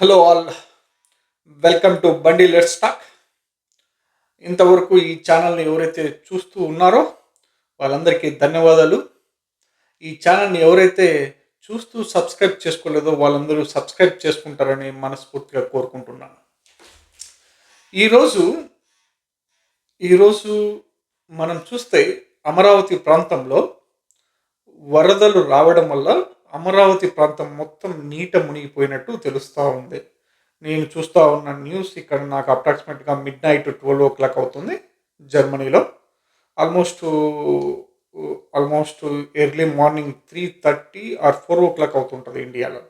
Hello all welcome to Bandi let's stack ఇంతవరకు ఈ ఛానల్ని ఎవరైతే చూస్తూ ఉన్నారో వాళ్ళందరికీ ధన్యవాదాలు. ఈ ఛానల్ని ఎవరైతే చూస్తూ సబ్స్క్రైబ్ చేసుకోలేదో వాళ్ళందరూ సబ్స్క్రైబ్ చేసుకుంటారని మనస్ఫూర్తిగా కోరుకుంటున్నాను. ఈరోజు ఈరోజు మనం చూస్తే అమరావతి ప్రాంతంలో వరదలు రావడం వల్ల అమరావతి ప్రాంతం మొత్తం నీట మునిగిపోయినట్టు తెలుస్తూ ఉంది. నేను చూస్తూ ఉన్న న్యూస్ ఇక్కడ నాకు అప్రాక్సిమేట్గా midnight twelve o'clock అవుతుంది జర్మనీలో. Almost almost early morning three thirty or four o'clock అవుతుంటుంది ఇండియాలో.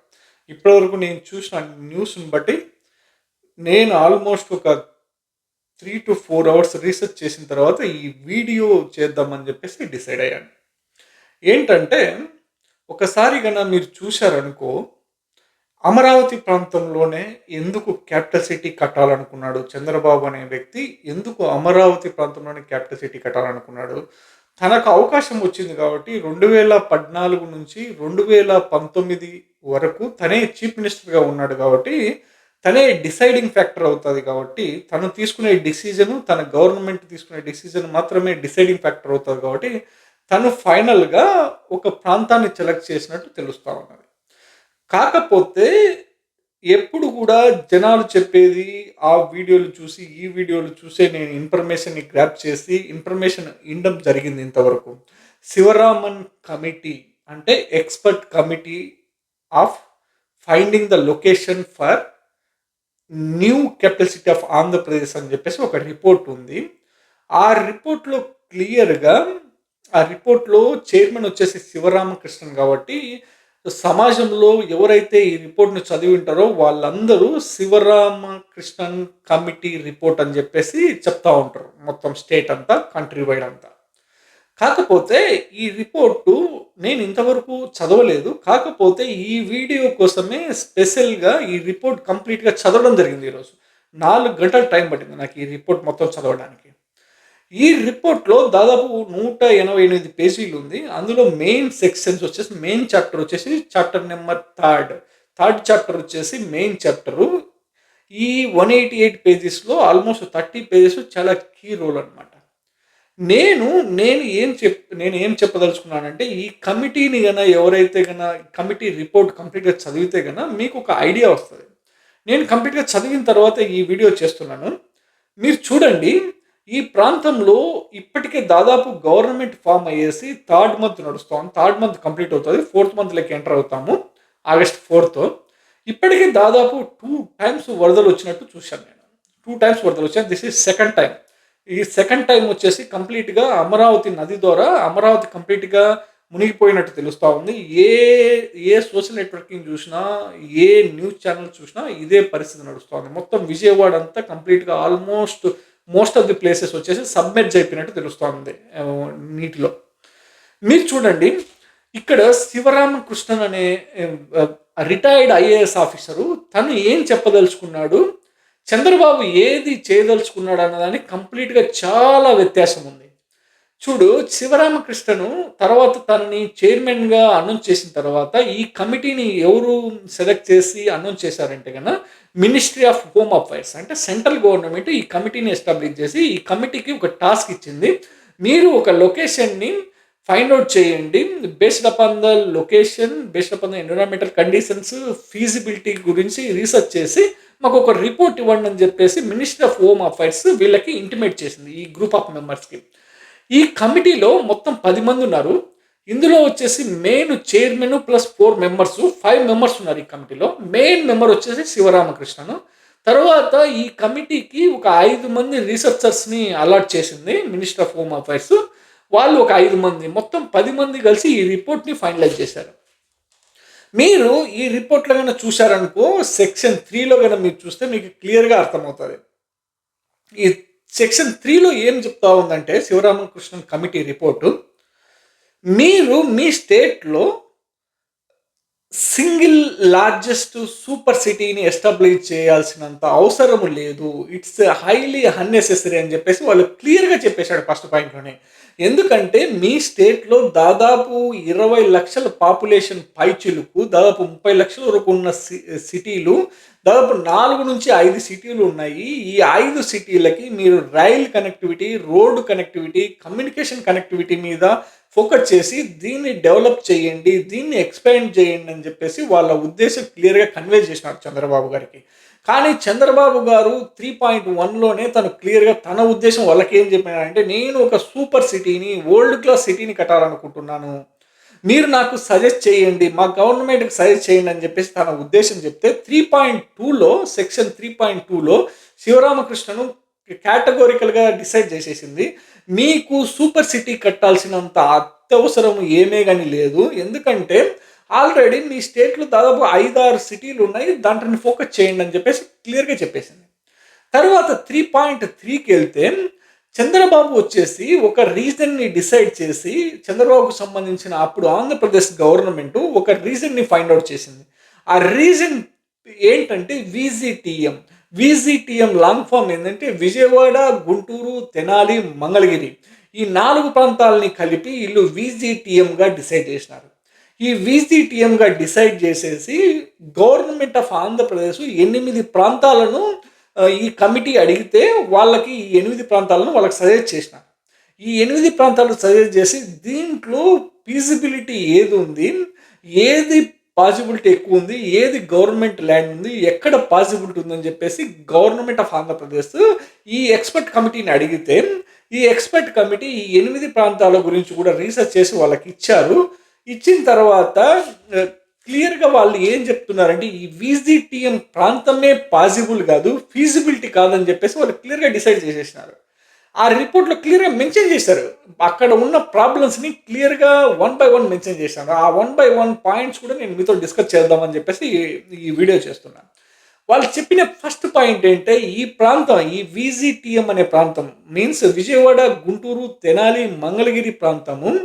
ఇప్పటివరకు నేను చూసిన న్యూస్ని బట్టి నేను ఆల్మోస్ట్ ఒక three to four hours research చేసిన తర్వాత ఈ వీడియో చేద్దామని చెప్పేసి డిసైడ్ అయ్యాను. ఏంటంటే ఒకసారి గన మీరు చూశారనుకో అమరావతి ప్రాంతంలోనే ఎందుకు క్యాపిటల్ సిటీ కట్టాలనుకున్నాడు చంద్రబాబు అనే వ్యక్తి? ఎందుకు అమరావతి ప్రాంతంలోనే క్యాపిటల్ సిటీ కట్టాలనుకున్నాడు? తనకు అవకాశం వచ్చింది కాబట్టి రెండు వేల పద్నాలుగు నుంచి రెండు వేల పంతొమ్మిది వరకు తనే చీఫ్ మినిస్టర్గా ఉన్నాడు కాబట్టి తనే డిసైడింగ్ ఫ్యాక్టర్ అవుతుంది కాబట్టి తను తీసుకునే డిసిజను తన గవర్నమెంట్ తీసుకునే డిసిజన్ మాత్రమే డిసైడింగ్ ఫ్యాక్టర్ అవుతుంది కాబట్టి తను ఫైనల్గా ఒక ప్రాంతాన్ని సెలెక్ట్ చేసినట్టు తెలుస్తూ ఉన్నది. కాకపోతే ఎప్పుడు కూడా జనాలు చెప్పేది ఆ వీడియోలు చూసి ఈ వీడియోలు చూసే నేను ఇన్ఫర్మేషన్ని గ్రాప్ చేసి ఇన్ఫర్మేషన్ ఇండం జరిగింది ఇంతవరకు. శివరామన్ కమిటీ అంటే expert committee of finding the location for new capacity of Andhra Pradesh అని చెప్పేసి ఒక రిపోర్ట్ ఉంది. ఆ రిపోర్ట్లో క్లియర్గా ఆ రిపోర్ట్లో చైర్మన్ వచ్చేసి శివరామకృష్ణన్ కాబట్టి సమాజంలో ఎవరైతే ఈ రిపోర్ట్ను చదివి ఉంటారో వాళ్ళందరూ శివరామకృష్ణన్ కమిటీ రిపోర్ట్ అని చెప్పేసి చెప్తా ఉంటారు. మొత్తం స్టేట్ అంతా కంట్రీ వైడ్ అంతా. కాకపోతే ఈ రిపోర్టు నేను ఇంతవరకు చదవలేదు. కాకపోతే ఈ వీడియో కోసమే స్పెషల్గా ఈ రిపోర్ట్ కంప్లీట్గా చదవడం జరిగింది ఈరోజు. నాలుగు గంటల టైం పట్టింది నాకు ఈ రిపోర్ట్ మొత్తం చదవడానికి. ఈ రిపోర్ట్లో దాదాపు నూట ఎనభై ఎనిమిది పేజీలు ఉంది. అందులో మెయిన్ సెక్షన్స్ వచ్చేసి మెయిన్ చాప్టర్ వచ్చేసి chapter number third third chapter వచ్చేసి మెయిన్ చాప్టరు ఈ వన్ ఎయిటీ ఎయిట్ పేజెస్లో ఆల్మోస్ట్ థర్టీ పేజెస్ చాలా కీ రోల్ అనమాట నేను నేను ఏం చెప్ నేను ఏం చెప్పదలుచుకున్నానంటే ఈ కమిటీని కన్నా ఎవరైతే కన్నా కమిటీ రిపోర్ట్ కంప్లీట్గా చదివితే కన్నా మీకు ఒక ఐడియా వస్తుంది. నేను కంప్లీట్గా చదివిన తర్వాత ఈ వీడియో చేస్తున్నాను. మీరు చూడండి ఈ ప్రాంతంలో ఇప్పటికే దాదాపు గవర్నమెంట్ ఫామ్ అయ్యేసి థర్డ్ మంత్ నడుస్తాం థర్డ్ మంత్ కంప్లీట్ అవుతుంది. ఫోర్త్ మంత్లోకి ఎంటర్ అవుతాము. August fourth. ఇప్పటికే దాదాపు టూ టైమ్స్ వరదలు వచ్చినట్టు చూశాను నేను. టూ టైమ్స్ వరదలు వచ్చాయి. దిస్ ఈజ్ సెకండ్ టైం ఈ సెకండ్ టైం వచ్చేసి కంప్లీట్గా అమరావతి నది ద్వారా అమరావతి కంప్లీట్గా మునిగిపోయినట్టు తెలుస్తూ ఉంది. ఏ ఏ సోషల్ నెట్వర్కింగ్ చూసినా ఏ న్యూస్ ఛానల్ చూసినా ఇదే పరిస్థితి నడుస్తుంది. మొత్తం విజయవాడ అంతా కంప్లీట్గా almost most of the places వచ్చేసి సబ్మెర్జ్ అయిపోయినట్టు తెలుస్తుంది నీటిలో. మీరు చూడండి ఇక్కడ శివరామకృష్ణన్ అనే రిటైర్డ్ ఐఏఎస్ ఆఫీసరు తను ఏం చెప్పదలుచుకున్నాడు చంద్రబాబు ఏది చేయదలుచుకున్నాడు అన్నదానికి కంప్లీట్గా చాలా వ్యత్యాసం ఉంది. చూడు శివరామకృష్ణను తర్వాత తనని చైర్మన్గా అనౌన్స్ చేసిన తర్వాత ఈ కమిటీని ఎవరు సెలెక్ట్ చేసి అనౌన్స్ చేశారంటే కన్నా మినిస్ట్రీ ఆఫ్ హోమ్ అఫైర్స్ అంటే సెంట్రల్ గవర్నమెంట్ ఈ కమిటీని ఎస్టాబ్లిష్ చేసి ఈ కమిటీకి ఒక టాస్క్ ఇచ్చింది. మీరు ఒక లొకేషన్ని ఫైండ్ అవుట్ చేయండి. Based upon the location based upon the environmental conditions feasibility గురించి రీసెర్చ్ చేసి మాకు ఒక రిపోర్ట్ ఇవ్వండి అని చెప్పేసి మినిస్ట్రీ ఆఫ్ హోమ్ అఫైర్స్ వీళ్ళకి ఇంటిమేట్ చేసింది ఈ గ్రూప్ ఆఫ్ మెంబర్స్కి. ఈ కమిటీలో మొత్తం పది మంది ఉన్నారు. ఇందులో వచ్చేసి main chairman plus four members five members ఉన్నారు ఈ కమిటీలో. మెయిన్ మెంబర్ వచ్చేసి శివరామకృష్ణను. తర్వాత ఈ కమిటీకి ఒక ఐదు మంది రీసెర్చర్స్ని అలాట్ చేసింది మినిస్టర్ ఆఫ్ హోమ్ అఫైర్స్ వాళ్ళు ఒక ఐదు మంది మొత్తం పది మంది కలిసి ఈ రిపోర్ట్ని ఫైనలైజ్ చేశారు. మీరు ఈ రిపోర్ట్లో కనుక చూశారనుకో సెక్షన్ త్రీలో కనుక మీరు చూస్తే మీకు క్లియర్గా అర్థమవుతుంది. ఈ సెక్షన్ త్రీలో ఏం చెప్తా ఉందంటే శివరామకృష్ణన్ కమిటీ రిపోర్టు. మీరు మీ స్టేట్లో సింగిల్ లార్జెస్ట్ సూపర్ సిటీని ఎస్టాబ్లిష్ చేయాల్సినంత అవసరం లేదు. ఇట్స్ హైలీ అన్నెసెసరీ అని చెప్పేసి వాళ్ళు క్లియర్గా చెప్పేశాడు ఫస్ట్ పాయింట్లోనే. ఎందుకంటే మీ స్టేట్లో దాదాపు ఇరవై లక్షల పాపులేషన్ పైచిలుకు దాదాపు ముప్పై లక్షల వరకు ఉన్న సి సిటీలు దాదాపు నాలుగు నుంచి ఐదు సిటీలు ఉన్నాయి. ఈ ఐదు సిటీలకి మీరు rail connectivity road connectivity communication connectivity మీద ఫోకస్ చేసి దీన్ని డెవలప్ చేయండి దీన్ని ఎక్స్పాండ్ చేయండి అని చెప్పేసి వాళ్ళ ఉద్దేశం క్లియర్గా కన్వే చేసినారు చంద్రబాబు గారికి. కానీ చంద్రబాబు గారు త్రీ పాయింట్ వన్లోనే తను క్లియర్గా తన ఉద్దేశం వాళ్ళకి ఏం నేను ఒక సూపర్ సిటీని వరల్డ్ క్లాస్ సిటీని కట్టాలనుకుంటున్నాను. మీరు నాకు సజెస్ట్ చేయండి మా గవర్నమెంట్కి సజెస్ట్ చేయండి అని చెప్పేసి తన ఉద్దేశం చెప్తే త్రీ పాయింట్ టూలో సెక్షన్ త్రీ పాయింట్ టూలో శివరామకృష్ణను కేటగోరికల్గా డిసైడ్ చేసేసింది. మీకు సూపర్ సిటీ కట్టాల్సినంత అత్యవసరం ఏమే కానీ లేదు. ఎందుకంటే ఆల్రెడీ మీ స్టేట్లో దాదాపు ఐదారు సిటీలు ఉన్నాయి దాంట్లో ఫోకస్ చేయండి అని చెప్పేసి క్లియర్గా చెప్పేసింది. తర్వాత త్రీ పాయింట్ త్రీకి వెళ్తే చంద్రబాబు వచ్చేసి ఒక రీజన్ని డిసైడ్ చేసి చంద్రబాబుకు సంబంధించిన అప్పుడు ఆంధ్రప్రదేశ్ గవర్నమెంట్ ఒక రీజన్ని ఫైండ్ అవుట్ చేసింది. ఆ రీజన్ ఏంటంటే విజిటిఎం. విజిటిఎం లాంగ్ ఫామ్ ఏంటంటే విజయవాడ గుంటూరు తెనాలి మంగళగిరి. ఈ నాలుగు ప్రాంతాలని కలిపి వీళ్ళు విజిటిఎంగా డిసైడ్ చేసినారు. ఈ వీసీటీఎంగా డిసైడ్ చేసేసి గవర్నమెంట్ ఆఫ్ ఆంధ్రప్రదేశ్ ఎనిమిది ప్రాంతాలను ఈ కమిటీ అడిగితే వాళ్ళకి ఈ ఎనిమిది ప్రాంతాలను వాళ్ళకి సజెస్ట్ చేసిన ఈ ఎనిమిది ప్రాంతాలు సజెస్ట్ చేసి దీంట్లో ఫీజిబిలిటీ ఏది ఉంది ఏది పాసిబిలిటీ ఎక్కువ ఉంది ఏది గవర్నమెంట్ ల్యాండ్ ఉంది ఎక్కడ పాసిబిలిటీ ఉందని చెప్పేసి గవర్నమెంట్ ఆఫ్ ఆంధ్రప్రదేశ్ ఈ ఎక్స్పర్ట్ కమిటీని అడిగితే ఈ ఎక్స్పర్ట్ కమిటీ ఈ ఎనిమిది ప్రాంతాల గురించి కూడా రీసెర్చ్ చేసి వాళ్ళకి ఇచ్చారు. ఇచ్చిన తర్వాత క్లియర్గా వాళ్ళు ఏం చెప్తున్నారంటే ఈ విజిటిఎం ప్రాంతమే పాసిబుల్ కాదు ఫీజిబిలిటీ కాదని చెప్పేసి వాళ్ళు క్లియర్గా డిసైడ్ చేసేసినారు. ఆ రిపోర్ట్లో క్లియర్గా మెన్షన్ చేశారు. అక్కడ ఉన్న ప్రాబ్లమ్స్ని క్లియర్గా వన్ బై వన్ మెన్షన్ చేశారు. ఆ వన్ బై వన్ పాయింట్స్ కూడా నేను మీతో డిస్కస్ చేద్దామని చెప్పేసి ఈ- ఈ వీడియో చేస్తున్నాను. వాళ్ళు చెప్పిన ఫస్ట్ పాయింట్ ఏంటంటే ఈ ప్రాంతం ఈ విజిటిఎం అనే ప్రాంతం మీన్స్ విజయవాడ గుంటూరు తెనాలి మంగళగిరి ప్రాంతము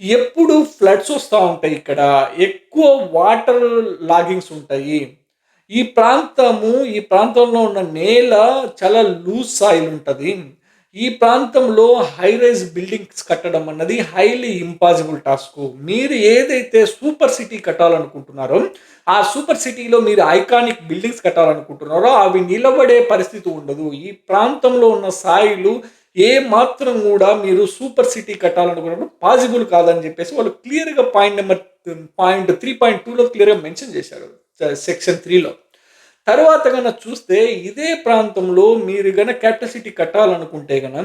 ఎప్పుడు ఫ్లడ్స్ వస్తూ ఉంటాయి ఇక్కడ. ఎక్కువ వాటర్ లాగింగ్స్ ఉంటాయి. ఈ ప్రాంతము ఈ ప్రాంతంలో ఉన్న నేల చాలా లూజ్ సాయిల్ ఉంటుంది. ఈ ప్రాంతంలో హై రైజ్ బిల్డింగ్స్ కట్టడం అన్నది హైలీ ఇంపాసిబుల్ టాస్క్ మీరు ఏదైతే సూపర్ సిటీ కట్టాలనుకుంటున్నారో ఆ సూపర్ సిటీలో మీరు ఐకానిక్ బిల్డింగ్స్ కట్టాలనుకుంటున్నారో అవి నిలబడే పరిస్థితి ఉండదు. ఈ ప్రాంతంలో ఉన్న సాయిలు ఏ మాత్రం కూడా మీరు సూపర్ సిటీ కట్టాలనుకున్నప్పుడు పాసిబుల్ కాదని చెప్పేసి వాళ్ళు క్లియర్గా point number point three point టూలో క్లియర్గా మెన్షన్ చేశారు సెక్షన్ త్రీలో. తర్వాత కనుక చూస్తే ఇదే ప్రాంతంలో మీరు కనుక క్యాపిటల్ సిటీ కట్టాలనుకుంటే కనుక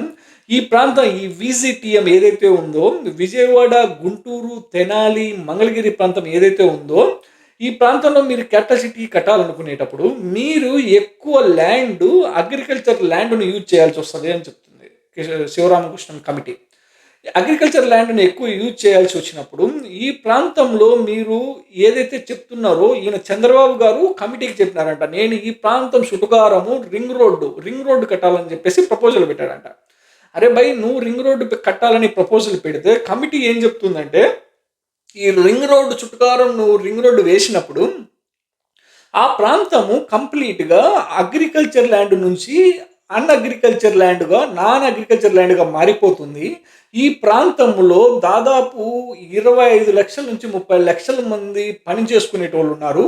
ఈ ప్రాంతం ఈ విజిటిఎం ఏదైతే ఉందో విజయవాడ గుంటూరు తెనాలి మంగళగిరి ప్రాంతం ఏదైతే ఉందో ఈ ప్రాంతంలో మీరు క్యాపిటల్ సిటీ కట్టాలనుకునేటప్పుడు మీరు ఎక్కువ ల్యాండ్ అగ్రికల్చర్ ల్యాండ్ను యూజ్ చేయాల్సి వస్తుంది అని చెప్తుంది శివరామకృష్ణ శివరామకృష్ణన్ కమిటీ. అగ్రికల్చర్ ల్యాండ్ని ఎక్కువ యూజ్ చేయాల్సి వచ్చినప్పుడు ఈ ప్రాంతంలో మీరు ఏదైతే చెప్తున్నారో ఈయన చంద్రబాబు గారు కమిటీకి చెప్పినారంట. నేను ఈ ప్రాంతం సుటుగారము రింగ్ రోడ్డు రింగ్ రోడ్డు కట్టాలని చెప్పేసి ప్రపోజల్ పెట్టాడంట. అరే భయ్ నువ్వు రింగ్ రోడ్డు కట్టాలని ప్రపోజల్ పెడితే కమిటీ ఏం చెప్తుందంటే ఈ రింగ్ రోడ్డు చుట్టుకారం నువ్వు రింగ్ రోడ్డు వేసినప్పుడు ఆ ప్రాంతము కంప్లీట్గా అగ్రికల్చర్ ల్యాండ్ నుంచి అన్ అగ్రికల్చర్ ల్యాండ్గా నాన్ అగ్రికల్చర్ ల్యాండ్గా మారిపోతుంది. ఈ ప్రాంతంలో దాదాపు ఇరవై ఐదు లక్షల నుంచి ముప్పై లక్షల మంది పని చేసుకునేటోళ్ళు ఉన్నారు.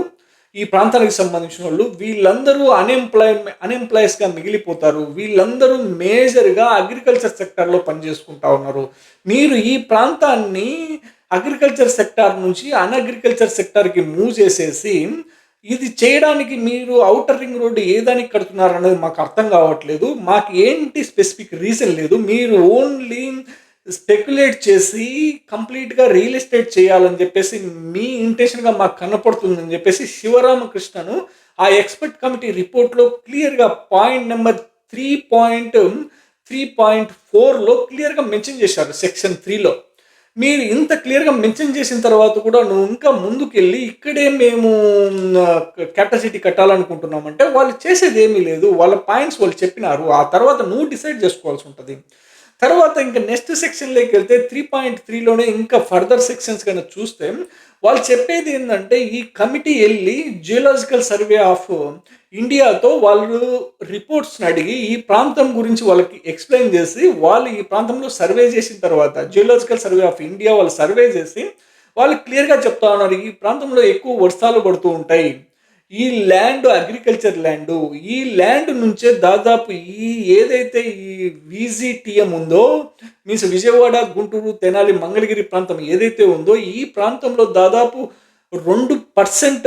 ఈ ప్రాంతానికి సంబంధించిన వాళ్ళు. వీళ్ళందరూ అన్ఎంప్లాయ్ అన్ఎంప్లాయీస్గా మిగిలిపోతారు. వీళ్ళందరూ మేజర్గా అగ్రికల్చర్ సెక్టార్లో పనిచేసుకుంటా ఉన్నారు. మీరు ఈ ప్రాంతాన్ని అగ్రికల్చర్ సెక్టార్ నుంచి అన్ అగ్రికల్చర్ సెక్టార్కి మూవ్ చేసేసి ఇది చేయడానికి మీరు అవుటర్ రింగ్ రోడ్డు ఏ దానికి కడుతున్నారు అనేది మాకు అర్థం కావట్లేదు. మాకు ఏంటి స్పెసిఫిక్ రీజన్ లేదు. మీరు ఓన్లీ స్పెక్యులేట్ చేసి కంప్లీట్గా రియల్ ఎస్టేట్ చేయాలని చెప్పేసి మీ ఇంటెన్షన్గా మాకు కనపడుతుందని చెప్పేసి శివరామకృష్ణను ఆ ఎక్స్పర్ట్ కమిటీ రిపోర్ట్లో క్లియర్గా point number three point three point ఫోర్లో క్లియర్గా మెన్షన్ చేశారు. సెక్షన్ త్రీలో మీరు ఇంత క్లియర్గా మెన్షన్ చేసిన తర్వాత కూడా నువ్వు ఇంకా ముందుకెళ్ళి ఇక్కడే మేము కెపాసిటీ కట్టాలనుకుంటున్నామంటే వాళ్ళు చేసేది ఏమీ లేదు. వాళ్ళ పాయింట్స్ వాళ్ళు చెప్పినారు. ఆ తర్వాత నువ్వు డిసైడ్ చేసుకోవాల్సి ఉంటుంది. తర్వాత ఇంకా నెక్స్ట్ సెక్షన్లోకి వెళ్తే త్రీ పాయింట్ త్రీలోనే ఇంకా ఫర్దర్ సెక్షన్స్ కన్నా చూస్తే వాళ్ళు చెప్పేది ఏంటంటే ఈ కమిటీ వెళ్ళి జియోలాజికల్ సర్వే ఆఫ్ ఇండియాతో వాళ్ళు రిపోర్ట్స్ని అడిగి ఈ ప్రాంతం గురించి వాళ్ళకి ఎక్స్ప్లెయిన్ చేసి వాళ్ళు ఈ ప్రాంతంలో సర్వే చేసిన తర్వాత జియోలాజికల్ సర్వే ఆఫ్ ఇండియా వాళ్ళు సర్వే చేసి వాళ్ళు క్లియర్గా చెప్తా ఉన్నారు ఈ ప్రాంతంలో ఎక్కువ వర్షాలు పడుతూ ఉంటాయి. ఈ ల్యాండ్ అగ్రికల్చర్ ల్యాండ్ ఈ ల్యాండ్ నుంచే దాదాపు ఈ ఏదైతే ఈ విజిటిఎం ఉందో మీన్స్ విజయవాడ గుంటూరు తెనాలి మంగళగిరి ప్రాంతం ఏదైతే ఉందో ఈ ప్రాంతంలో దాదాపు రెండు పర్సెంట్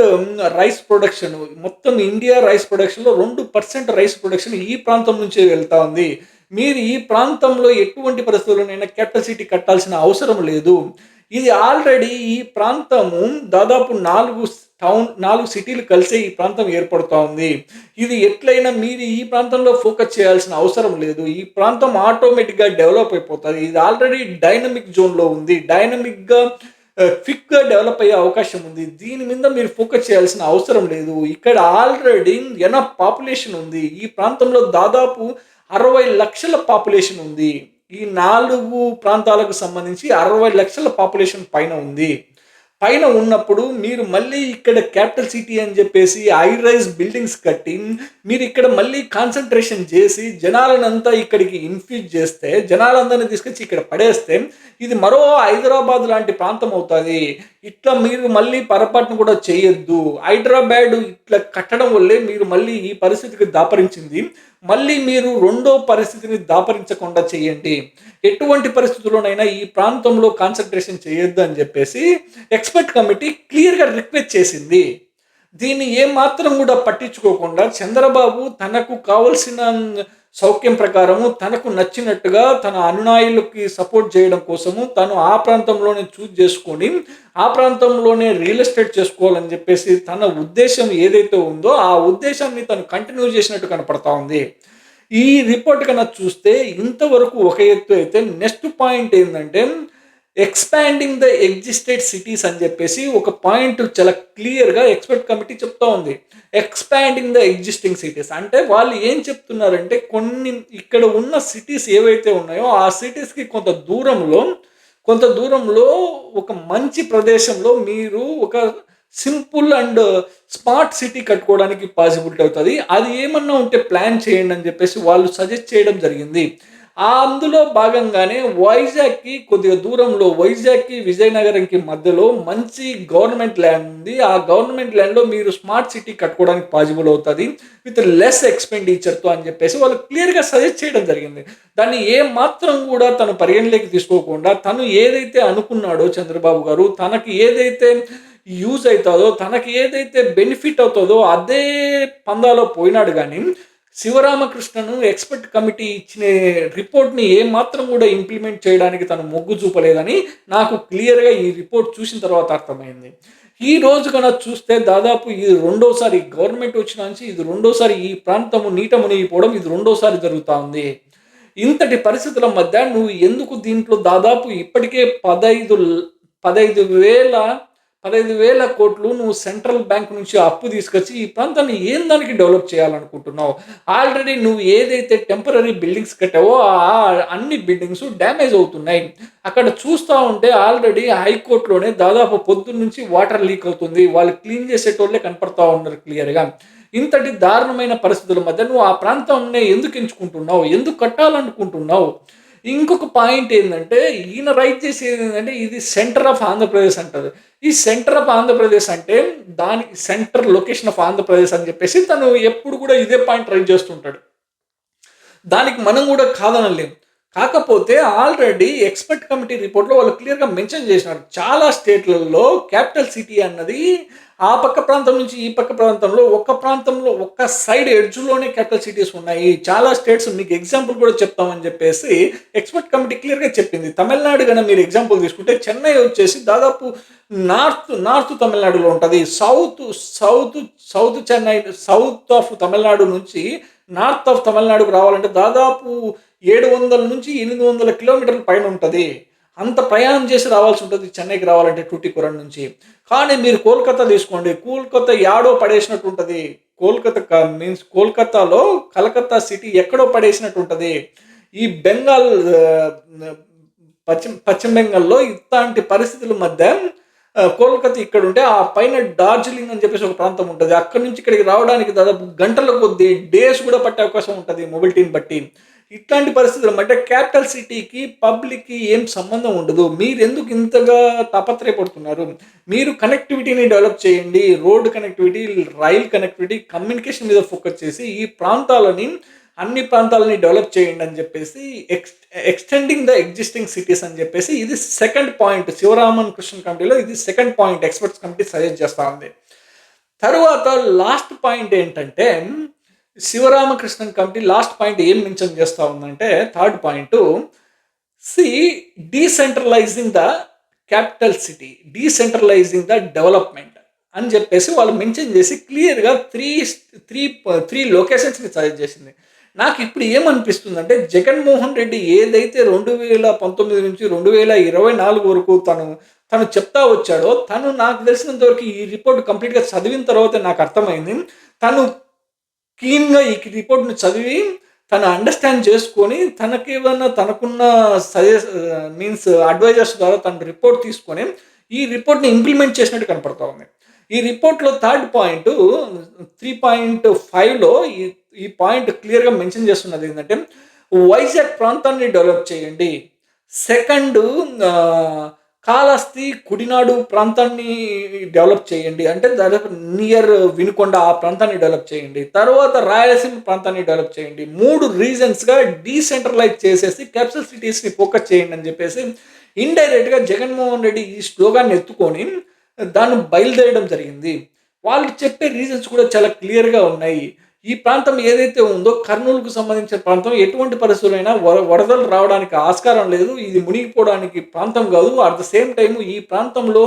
రైస్ ప్రొడక్షన్ మొత్తం ఇండియా రైస్ ప్రొడక్షన్లో రెండు పర్సెంట్ రైస్ ప్రొడక్షన్ ఈ ప్రాంతం నుంచే వెళ్తా ఉంది. మీరు ఈ ప్రాంతంలో ఎటువంటి పరిస్థితుల్లోనైనా కెపాసిటీ కట్టాల్సిన అవసరం లేదు. ఇది ఆల్రెడీ ఈ ప్రాంతము దాదాపు నాలుగు టౌన్ నాలుగు సిటీలు కలిసే ఈ ప్రాంతం ఏర్పడుతూ ఉంది. ఇది ఎట్లయినా మీరు ఈ ప్రాంతంలో ఫోకస్ చేయాల్సిన అవసరం లేదు. ఈ ప్రాంతం ఆటోమేటిక్గా డెవలప్ అయిపోతుంది. ఇది ఆల్రెడీ డైనమిక్ జోన్లో ఉంది. డైనమిక్గా క్విక్గా డెవలప్ అయ్యే అవకాశం ఉంది. దీని మీద మీరు ఫోకస్ చేయాల్సిన అవసరం లేదు. ఇక్కడ ఆల్రెడీ ఎనఫ్ పాపులేషన్ ఉంది. ఈ ప్రాంతంలో దాదాపు అరవై లక్షల పాపులేషన్ ఉంది. ఈ నాలుగు ప్రాంతాలకు సంబంధించి అరవై లక్షల పాపులేషన్ పైన ఉంది. పైన ఉన్నప్పుడు మీరు మళ్ళీ ఇక్కడ క్యాపిటల్ సిటీ అని చెప్పేసి హై రైజ్ బిల్డింగ్స్ కట్టి మీరు ఇక్కడ మళ్ళీ కాన్సన్ట్రేషన్ చేసి జనాలనంతా ఇక్కడికి ఇన్ఫ్యూజ్ చేస్తే జనాలందరినీ తీసుకొచ్చి ఇక్కడ పడేస్తే ఇది మరో హైదరాబాద్ లాంటి ప్రాంతం అవుతుంది. ఇట్లా మీరు మళ్ళీ పొరపాటును కూడా చేయొద్దు. హైదరాబాద్ ఇట్లా కట్టడం వల్లే మీరు మళ్ళీ ఈ పరిస్థితికి దాపరించింది. మళ్ళీ మీరు రెండో పరిస్థితిని దాపరించకుండా చేయండి. ఎటువంటి పరిస్థితుల్లోనైనా ఈ ప్రాంతంలో కాన్సన్ట్రేషన్ చేయొద్దు అని చెప్పేసి ఎక్స్పర్ట్ కమిటీ క్లియర్గా రిక్వెస్ట్ చేసింది. దీన్ని ఏమాత్రం కూడా పట్టించుకోకుండా చంద్రబాబు తనకు కావలసిన సౌఖ్యం ప్రకారము తనకు నచ్చినట్టుగా తన అనునాయులకి సపోర్ట్ చేయడం కోసము తను ఆ ప్రాంతంలోనే చూజ్ చేసుకొని ఆ ప్రాంతంలోనే రియల్ ఎస్టేట్ చేసుకోవాలని చెప్పేసి తన ఉద్దేశం ఏదైతే ఉందో ఆ ఉద్దేశాన్ని తను కంటిన్యూ చేసినట్టు కనపడతా ఉంది. ఈ రిపోర్ట్ కన్నా చూస్తే ఇంతవరకు ఒక ఎత్తు అయితే నెక్స్ట్ పాయింట్ ఏంటంటే ఎక్స్పాండింగ్ ద ఎగ్జిస్టెడ్ సిటీస్ అని చెప్పేసి ఒక పాయింట్ చాలా క్లియర్గా ఎక్స్పర్ట్ కమిటీ చెప్తా ఉంది. ఎక్స్పాండింగ్ ద ఎగ్జిస్టింగ్ సిటీస్ అంటే వాళ్ళు ఏం చెప్తున్నారంటే కొన్ని ఇక్కడ ఉన్న సిటీస్ ఏవైతే ఉన్నాయో ఆ సిటీస్కి కొంత దూరంలో కొంత దూరంలో ఒక మంచి ప్రదేశంలో మీరు ఒక సింపుల్ అండ్ స్మార్ట్ సిటీ కట్టుకోవడానికి పాసిబిలిటీ అవుతుంది. అది ఏమన్నా ఉంటే ప్లాన్ చేయండి అని చెప్పేసి వాళ్ళు సజెస్ట్ చేయడం జరిగింది. అందులో భాగంగానే వైజాగ్కి కొద్దిగా దూరంలో వైజాగ్కి విజయనగరంకి మధ్యలో మంచి గవర్నమెంట్ ల్యాండ్ ఉంది. ఆ గవర్నమెంట్ ల్యాండ్లో మీరు స్మార్ట్ సిటీ కట్టుకోవడానికి పాసిబుల్ అవుతుంది. విత్ లెస్ ఎక్స్పెండిచర్తో అని చెప్పేసి వాళ్ళు క్లియర్గా సజెస్ట్ చేయడం జరిగింది. దాన్ని ఏ మాత్రం కూడా తను పరిగణలోకి తీసుకోకుండా తను ఏదైతే అనుకున్నాడో చంద్రబాబు గారు తనకి ఏదైతే యూజ్ అవుతుందో తనకి ఏదైతే బెనిఫిట్ అవుతుందో అదే పందాలో పోయినాడు కానీ శివరామకృష్ణను ఎక్స్పర్ట్ కమిటీ ఇచ్చిన రిపోర్ట్ని ఏమాత్రం కూడా ఇంప్లిమెంట్ చేయడానికి తను మొగ్గు చూపలేదని నాకు క్లియర్గా ఈ రిపోర్ట్ చూసిన తర్వాత అర్థమైంది. ఈ రోజు కన్నా చూస్తే దాదాపు ఇది రెండోసారి గవర్నమెంట్ వచ్చిన నుంచి ఇది రెండోసారి ఈ ప్రాంతము నీట మునిగిపోవడం ఇది రెండోసారి జరుగుతూ ఉంది. ఇంతటి పరిస్థితుల మధ్య నువ్వు ఎందుకు దీంట్లో దాదాపు ఇప్పటికే పదైదు పదైదు వేల పదహైదు వేల కోట్లు నువ్వు సెంట్రల్ బ్యాంక్ నుంచి అప్పు తీసుకొచ్చి ఈ ప్రాంతాన్ని ఏం దానికి డెవలప్ చేయాలనుకుంటున్నావు? ఆల్రెడీ నువ్వు ఏదైతే టెంపరీ బిల్డింగ్స్ కట్టావో ఆ అన్ని బిల్డింగ్స్ డ్యామేజ్ అవుతున్నాయి. అక్కడ చూస్తూ ఉంటే ఆల్రెడీ హైకోర్టులోనే దాదాపు పొద్దున్న నుంచి వాటర్ లీక్ అవుతుంది. వాళ్ళు క్లీన్ చేసేటోళ్ళే కనపడతా ఉన్నారు క్లియర్గా ఇంతటి దారుణమైన పరిస్థితుల మధ్య నువ్వు ఆ ప్రాంతాన్ని ఎందుకు ఎంచుకుంటున్నావు? ఎందుకు కట్టాలనుకుంటున్నావు? ఇంకొక పాయింట్ ఏంటంటే ఈయన రైట్ చేసేది ఏంటంటే ఇది సెంటర్ ఆఫ్ ఆంధ్రప్రదేశ్ అంటారు ఈ సెంటర్ ఆఫ్ ఆంధ్రప్రదేశ్ అంటే దానికి సెంటర్ లొకేషన్ ఆఫ్ ఆంధ్రప్రదేశ్ అని చెప్పేసి తను ఎప్పుడు కూడా ఇదే పాయింట్ రైట్ చేస్తుంటాడు. దానికి మనం కూడా కాదనలేం కాకపోతే ఆల్రెడీ ఎక్స్పర్ట్ కమిటీ రిపోర్ట్లో వాళ్ళు క్లియర్గా మెన్షన్ చేసినారు. చాలా స్టేట్లలో క్యాపిటల్ సిటీ అన్నది ఆ పక్క ప్రాంతం నుంచి ఈ పక్క ప్రాంతంలో ఒక్క ప్రాంతంలో ఒక్క సైడ్ ఎడ్జ్లోనే క్యాపిటల్ సిటీస్ ఉన్నాయి. చాలా స్టేట్స్ మీకు ఎగ్జాంపుల్ కూడా చెప్తామని చెప్పేసి ఎక్స్పర్ట్ కమిటీ క్లియర్గా చెప్పింది. తమిళనాడు కన్నా మీరు ఎగ్జాంపుల్ తీసుకుంటే చెన్నై వచ్చేసి దాదాపు నార్త్ నార్త్ తమిళనాడులో ఉంటుంది. South south south Chennai south of Tamil Nadu నుంచి నార్త్ ఆఫ్ తమిళనాడుకు రావాలంటే దాదాపు ఏడు వందల నుంచి ఎనిమిది వందల కిలోమీటర్ల పైన ఉంటుంది. అంత ప్రయాణం చేసి రావాల్సి ఉంటుంది. చెన్నైకి రావాలంటే టూటికురన్ నుంచి. కానీ మీరు కోల్కతా తీసుకోండి. కోల్కతా యాడో పడేసినట్టు ఉంటుంది. కోల్కతా మీన్స్ కోల్కతాలో కలకత్తా సిటీ ఎక్కడో పడేసినట్టు ఉంటుంది. ఈ బెంగాల్ పశ్చిమ పశ్చిమ బెంగాల్లో ఇట్లాంటి పరిస్థితుల మధ్య కోల్కతా ఇక్కడ ఉంటే ఆ పైన డార్జిలింగ్ అని చెప్పేసి ఒక ప్రాంతం ఉంటుంది. అక్కడి నుంచి ఇక్కడికి రావడానికి దాదాపు గంటల కొద్దీ డేస్ కూడా పట్టే అవకాశం ఉంటుంది మొబిలిటీని బట్టి. ఇట్లాంటి పరిస్థితులు అంటే క్యాపిటల్ సిటీకి పబ్లిక్కి ఏం సంబంధం ఉండదు. మీరు ఎందుకు ఇంతగా తాపత్రయపడుతున్నారు? మీరు కనెక్టివిటీని డెవలప్ చేయండి. Road connectivity rail connectivity communication మీద ఫోకస్ చేసి ఈ ప్రాంతాలని అన్ని ప్రాంతాలని డెవలప్ చేయండి అని చెప్పేసి ex extending the existing cities అని చెప్పేసి ఇది సెకండ్ పాయింట్. శివరామన్ కృష్ణ కమిటీలో ఇది second point. Experts committee suggest చేస్తూ ఉంది. తరువాత లాస్ట్ పాయింట్ ఏంటంటే శివరామకృష్ణన్ కమిటీ లాస్ట్ పాయింట్ ఏం మెన్షన్ చేస్తూ ఉందంటే third point C decentralising the capital city decentralising the development అని చెప్పేసి వాళ్ళు మెన్షన్ చేసి క్లియర్గా త్రీ త్రీ త్రీ లొకేషన్స్ని సజెస్ట్ చేసింది. నాకు ఇప్పుడు ఏమనిపిస్తుందంటే జగన్మోహన్ రెడ్డి ఏదైతే రెండు వేల పంతొమ్మిది నుంచి రెండు వేల ఇరవై నాలుగు వరకు తను తను చెప్తా వచ్చాడో తను నాకు తెలిసినంత వరకు ఈ రిపోర్ట్ కంప్లీట్గా చదివిన తర్వాత నాకు అర్థమైంది. తను క్లీన్గా ఈ రిపోర్ట్ని చదివి తను అండర్స్టాండ్ చేసుకొని తనకి ఏమైనా తనకున్న సజెస్ మీన్స్ అడ్వైజర్స్ ద్వారా తన రిపోర్ట్ తీసుకొని ఈ రిపోర్ట్ని ఇంప్లిమెంట్ చేసినట్టు కనపడతా ఉంది. ఈ రిపోర్ట్లో థర్డ్ పాయింట్ త్రీ పాయింట్ ఫైవ్లో ఈ ఈ పాయింట్ క్లియర్గా మెన్షన్ చేస్తున్నది ఏంటంటే వైజాగ్ ప్రాంతాన్ని డెవలప్ చేయండి. సెకండ్ కాళహస్తి కుడినాడు ప్రాంతాన్ని డెవలప్ చేయండి. అంటే దాదాపు నియర్ వినుకొండ ఆ ప్రాంతాన్ని డెవలప్ చేయండి. తర్వాత రాయలసీమ ప్రాంతాన్ని డెవలప్ చేయండి. మూడు రీజన్స్గా డీసెంట్రలైజ్ చేసేసి క్యాపిటల్ సిటీస్ని ఫోకస్ చేయండి అని చెప్పేసి ఇండైరెక్ట్గా జగన్మోహన్ రెడ్డి ఈ స్లోగాన్ని ఎత్తుకొని దాన్ని బయలుదేరడం జరిగింది. వాళ్ళు చెప్పే రీజన్స్ కూడా చాలా క్లియర్గా ఉన్నాయి. ఈ ప్రాంతం ఏదైతే ఉందో కర్నూలుకు సంబంధించిన ప్రాంతం ఎటువంటి పరిస్థితులైనా వర వరదలు రావడానికి ఆస్కారం లేదు. ఇది మునిగిపోవడానికి ప్రాంతం కాదు. అట్ ద సేమ్ టైం ఈ ప్రాంతంలో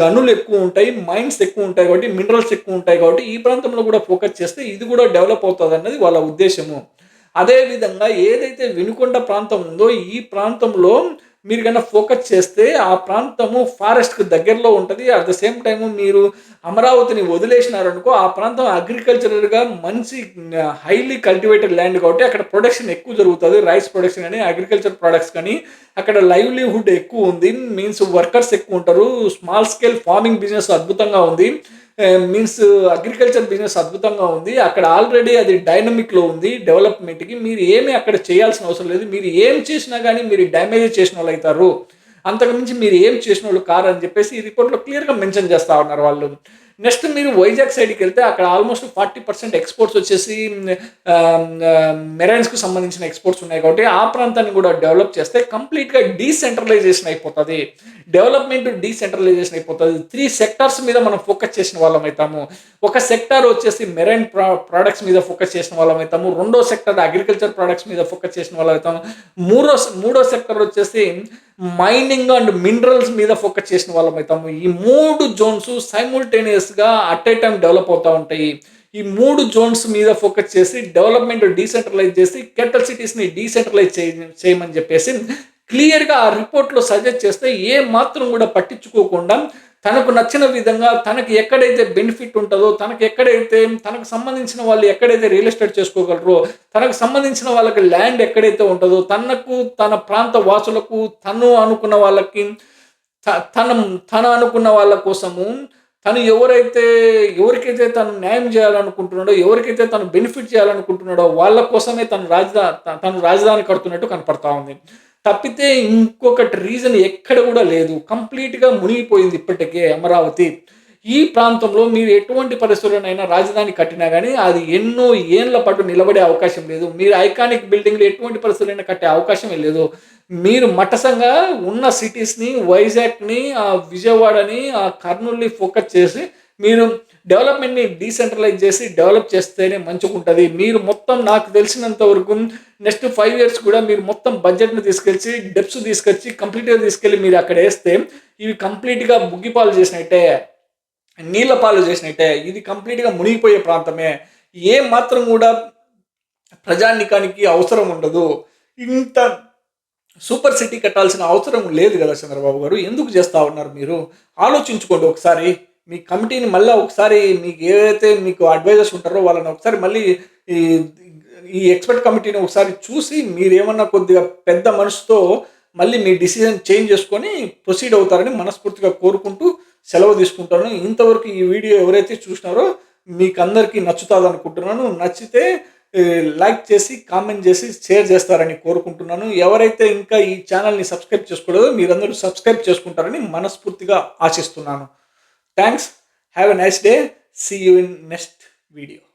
గనులు ఎక్కువ ఉంటాయి మైన్స్ ఎక్కువ ఉంటాయి కాబట్టి మినరల్స్ ఎక్కువ ఉంటాయి కాబట్టి ఈ ప్రాంతంలో కూడా ఫోకస్ చేస్తే ఇది కూడా డెవలప్ అవుతుంది అన్నది వాళ్ళ ఉద్దేశము. అదేవిధంగా ఏదైతే వినుకొండ ప్రాంతం ఉందో ఈ ప్రాంతంలో మీరు కన్నా ఫోకస్ చేస్తే ఆ ప్రాంతము ఫారెస్ట్కి దగ్గరలో ఉంటుంది. అట్ ద సేమ్ టైము మీరు అమరావతిని వదిలేసినారనుకో ఆ ప్రాంతం అగ్రికల్చరల్గా మంచి హైలీ కల్టివేటెడ్ ల్యాండ్ కాబట్టి అక్కడ ప్రొడక్షన్ ఎక్కువ జరుగుతుంది. రైస్ ప్రొడక్షన్ కానీ అగ్రికల్చర్ ప్రొడక్ట్స్ కానీ. అక్కడ లైవ్లీహుడ్ ఎక్కువ ఉంది. మీన్స్ వర్కర్స్ ఎక్కువ ఉంటారు. స్మాల్ స్కేల్ ఫార్మింగ్ బిజినెస్ అద్భుతంగా ఉంది. మీన్స్ అగ్రికల్చర్ బిజినెస్ అద్భుతంగా ఉంది. అక్కడ ఆల్రెడీ అది డైనమిక్లో ఉంది. డెవలప్మెంట్కి మీరు ఏమి అక్కడ చేయాల్సిన అవసరం లేదు. మీరు ఏం చేసినా కానీ మీరు డ్యామేజ్ చేసిన వాళ్ళు అవుతారు. అంతకుమించి మీరు ఏం చేసిన వాళ్ళు కారు అని చెప్పేసి ఈ రిపోర్ట్లో క్లియర్గా మెన్షన్ చేస్తూ ఉన్నారు వాళ్ళు. నెక్స్ట్ మీరు వైజాగ్ సైడ్కి వెళ్తే అక్కడ ఆల్మోస్ట్ ఫార్టీ పర్సెంట్ ఎక్స్పోర్ట్స్ వచ్చేసి మెరైన్స్కు సంబంధించిన ఎక్స్పోర్ట్స్ ఉన్నాయి కాబట్టి ఆ ప్రాంతాన్ని కూడా డెవలప్ చేస్తే కంప్లీట్గా డీసెంట్రలైజేషన్ అయిపోతుంది. డెవలప్మెంట్ డీసెంట్రలైజేషన్ అయిపోతుంది. త్రీ సెక్టార్స్ మీద మనం ఫోకస్ చేసిన వాళ్ళం అవుతాము ఒక సెక్టార్ వచ్చేసి మెరైన్ ప్రా ప్రోడక్ట్స్ మీద ఫోకస్ చేసిన వాళ్ళం అవుతాము రెండో సెక్టర్ అగ్రికల్చర్ ప్రోడక్ట్స్ మీద ఫోకస్ చేసిన వాళ్ళం అవుతాము మూడో మూడో సెక్టర్ వచ్చేసి మైనింగ్ అండ్ మినరల్స్ మీద ఫోకస్ చేసిన వాళ్ళం అవుతాము. ఈ మూడు జోన్స్ సైముల్టేనియస్గా అట్ ఏ టైం డెవలప్ అవుతూ ఉంటాయి. ఈ మూడు జోన్స్ మీద ఫోకస్ చేసి డెవలప్మెంట్ డీసెంట్రలైజ్ చేసి క్యాపిటల్ సిటీస్ని డీసెంట్రలైజ్ చేయ చేయమని చెప్పేసి క్లియర్గా ఆ రిపోర్ట్లో సజెస్ట్ చేస్తే ఏ మాత్రం కూడా పట్టించుకోకుండా తనకు నచ్చిన విధంగా తనకి ఎక్కడైతే బెనిఫిట్ ఉంటుందో తనకు ఎక్కడైతే తనకు సంబంధించిన వాళ్ళు ఎక్కడైతే రియల్ ఎస్టేట్ చేసుకోగలరో తనకు సంబంధించిన వాళ్ళకి ల్యాండ్ ఎక్కడైతే ఉంటుందో తనకు తన ప్రాంత వాసులకు తను అనుకున్న వాళ్ళకి తన తన అనుకున్న వాళ్ళ కోసము తను ఎవరైతే ఎవరికైతే తను న్యాయం చేయాలనుకుంటున్నాడో ఎవరికైతే తను బెనిఫిట్ చేయాలనుకుంటున్నాడో వాళ్ళ కోసమే తను రాజధాని తను రాజధాని కడుతున్నట్టు కనపడతా ఉంది. తప్పితే ఇంకొకటి రీజన్ ఎక్కడ కూడా లేదు. కంప్లీట్గా మునిగిపోయింది ఇప్పటికే అమరావతి. ఈ ప్రాంతంలో మీరు ఎటువంటి పరిస్థితుల్లోనైనా రాజధాని కట్టినా కానీ అది ఎన్నో ఏళ్ళ పాటు నిలబడే అవకాశం లేదు. మీరు ఐకానిక్ బిల్డింగ్లు ఎటువంటి పరిస్థితులైనా కట్టే అవకాశం లేదు. మీరు మట్టసంగా ఉన్న సిటీస్ని వైజాగ్ని ఆ విజయవాడని ఆ కర్నూల్ని ఫోకస్ చేసి మీరు డెవలప్మెంట్ని డీసెంట్రలైజ్ చేసి డెవలప్ చేస్తేనే మంచిగా ఉంటుంది మీరు మొత్తం నాకు తెలిసినంత వరకు నెక్స్ట్ ఫైవ్ ఇయర్స్ కూడా మీరు మొత్తం బడ్జెట్ని తీసుకెళ్ళి డెప్స్ తీసుకొచ్చి కంప్లీట్గా తీసుకెళ్ళి మీరు అక్కడ వేస్తే ఇవి కంప్లీట్గా బుగ్గిపాలు చేసినట్టే నీళ్ళ పాలు చేసినట్టే ఇది కంప్లీట్గా మునిగిపోయే ప్రాంతమే. ఏ మాత్రం కూడా ప్రజానికానికి అవసరం ఉండదు. ఇంత సూపర్ సిటీ కట్టాల్సిన అవసరం లేదు కదా చంద్రబాబు గారు. ఎందుకు చేస్తా ఉన్నారు మీరు? ఆలోచించుకోండి ఒకసారి. మీ కమిటీని మళ్ళీ ఒకసారి మీకు ఏవైతే మీకు అడ్వైజర్స్ ఉంటారో వాళ్ళని ఒకసారి మళ్ళీ ఈ ఈ ఎక్స్పర్ట్ కమిటీని ఒకసారి చూసి మీరేమన్నా కొద్దిగా పెద్ద మనసుతో మళ్ళీ మీ డిసిజన్ చేంజ్ చేసుకొని ప్రొసీడ్ అవుతారని మనస్ఫూర్తిగా కోరుకుంటూ సెలవు తీసుకుంటాను. ఇంతవరకు ఈ వీడియో ఎవరైతే చూసినారో మీకు అందరికీ నచ్చుతుంది అనుకుంటున్నాను నచ్చితే లైక్ చేసి కామెంట్ చేసి షేర్ చేస్తారని కోరుకుంటున్నాను. ఎవరైతే ఇంకా ఈ ఛానల్ని సబ్స్క్రైబ్ చేసుకోలేదో మీరందరూ సబ్స్క్రైబ్ చేసుకుంటారని మనస్ఫూర్తిగా ఆశిస్తున్నాను. Thanks. Have a nice day. See you in next video.